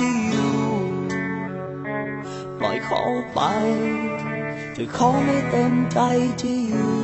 ที่อยู่ ปล่อยเขาไป เธอเขาไม่เต็มใจที่อยู่